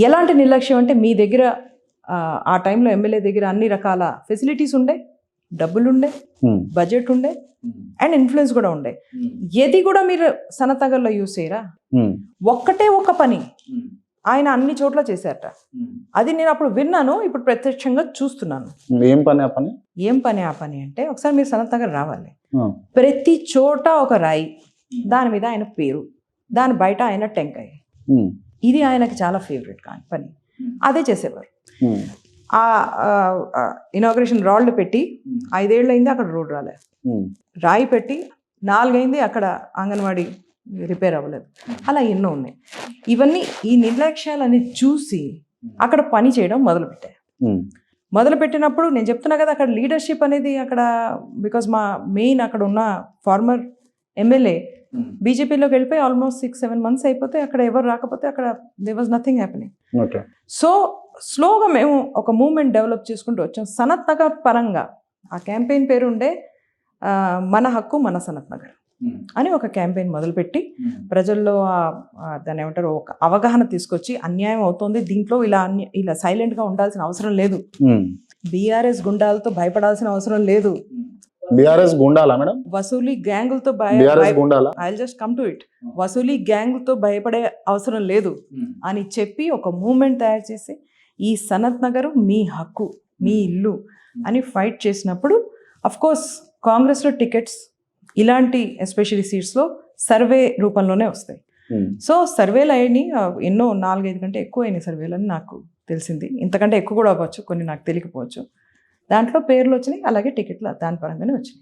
ఎలాంటి నిర్లక్ష్యం అంటే మీ దగ్గర ఆ, టైంలో ఎమ్మెల్యే దగ్గర అన్ని రకాల ఫెసిలిటీస్ ఉండే డబ్బులు ఉండే బడ్జెట్ ఉండే అండ్ ఇన్ఫ్లుయెన్స్ కూడా ఉండే. ఏది కూడా మీరు సనతగర్లో యూస్ చేయరా? ఉమ్, ఒక్కటే ఒక పని ఆయన అన్ని చోట్ల చేశారట. అది నేను అప్పుడు విన్నాను ఇప్పుడు ప్రత్యక్షంగా చూస్తున్నాను. ఏం పని ఆ పని? ఏం పని ఆ పని అంటే ఒకసారి మీరు సనత్ నగర్ రావాలి ప్రతి చోట ఒక రాయి దాని మీద ఆయన పేరు దాని బయట ఆయన టెంకాయ. ఇది ఆయనకి చాలా ఫేవరెట్ కానీ పని. అదే చేసేవారు. ఉమ్, ఆ ఇనాగ్రేషన్ రాళ్ళు పెట్టి ఐదేళ్ళు అయింది అక్కడ రోడ్ రాలే రాయి పెట్టి నాలుగైంది అక్కడ అంగన్వాడీ రిపేర్ అవ్వలేదు. అలా ఎన్నో ఉన్నాయి. ఇవన్నీ ఈ నిర్లక్ష్యాలని చూసి అక్కడ పని చేయడం మొదలుపెట్టాయి ఉమ్, మొదలు పెట్టినప్పుడు నేను చెప్తున్నా కదా అక్కడ లీడర్షిప్ అనేది అక్కడ బికాజ్ మా మెయిన్ అక్కడ ఉన్న ఫార్మర్ ఎమ్మెల్యే బీజేపీలోకి వెళ్ళిపోయి ఆల్మోస్ట్ సిక్స్ సెవెన్ మంత్స్ అయిపోతే అక్కడ ఎవరు రాకపోతే అక్కడ they was nothing happening so స్లోగా మేము ఒక మూమెంట్ డెవలప్ చేసుకుంటూ వచ్చాం. సనత్ నగర్ పరంగా. ఆ క్యాంపెయిన్ పేరు ఉండే మన హక్కు మన సనత్ నగర్ అని ఒక క్యాంపెయిన్ మొదలుపెట్టి ప్రజల్లో ఆ- ఆ దాన్ని ఏమంటారు ఒక అవగాహన తీసుకొచ్చి అన్యాయం అవుతోంది. దీంట్లో ఇలా అన్య ఇలా సైలెంట్గా ఉండాల్సిన అవసరం లేదు. బీఆర్ఎస్ గుండాలతో భయపడాల్సిన అవసరం లేదు. బీఆర్ఎస్ గుండాలా మేడం? వసూలి గ్యాంగులతో BRS గుండాలా? I just come to it వసూలి గ్యాంగులతో భయపడే అవసరం లేదు అని చెప్పి ఒక మూమెంట్ తయారు చేసి ఈ సనత్ నగర్ మీ హక్కు మీ ఇల్లు అని ఫైట్ చేసినప్పుడు అఫ్ కోర్స్ కాంగ్రెస్లో టికెట్స్ ఇలాంటి ఎస్పెషల్లీ సీట్స్లో సర్వే రూపంలోనే వస్తాయి. సో సర్వేలు అయినాయి ఆ, ఎన్నో నాలుగైదు కంటే ఎక్కువ అయినాయి సర్వేలు అని నాకు తెలిసింది. ఇంతకంటే ఎక్కువ కూడా అవ్వచ్చు కొన్ని నాకు తెలియకపోవచ్చు. దాంట్లో పేర్లు వచ్చినాయి అలాగే టికెట్లు దాని పరంగానే వచ్చినాయి.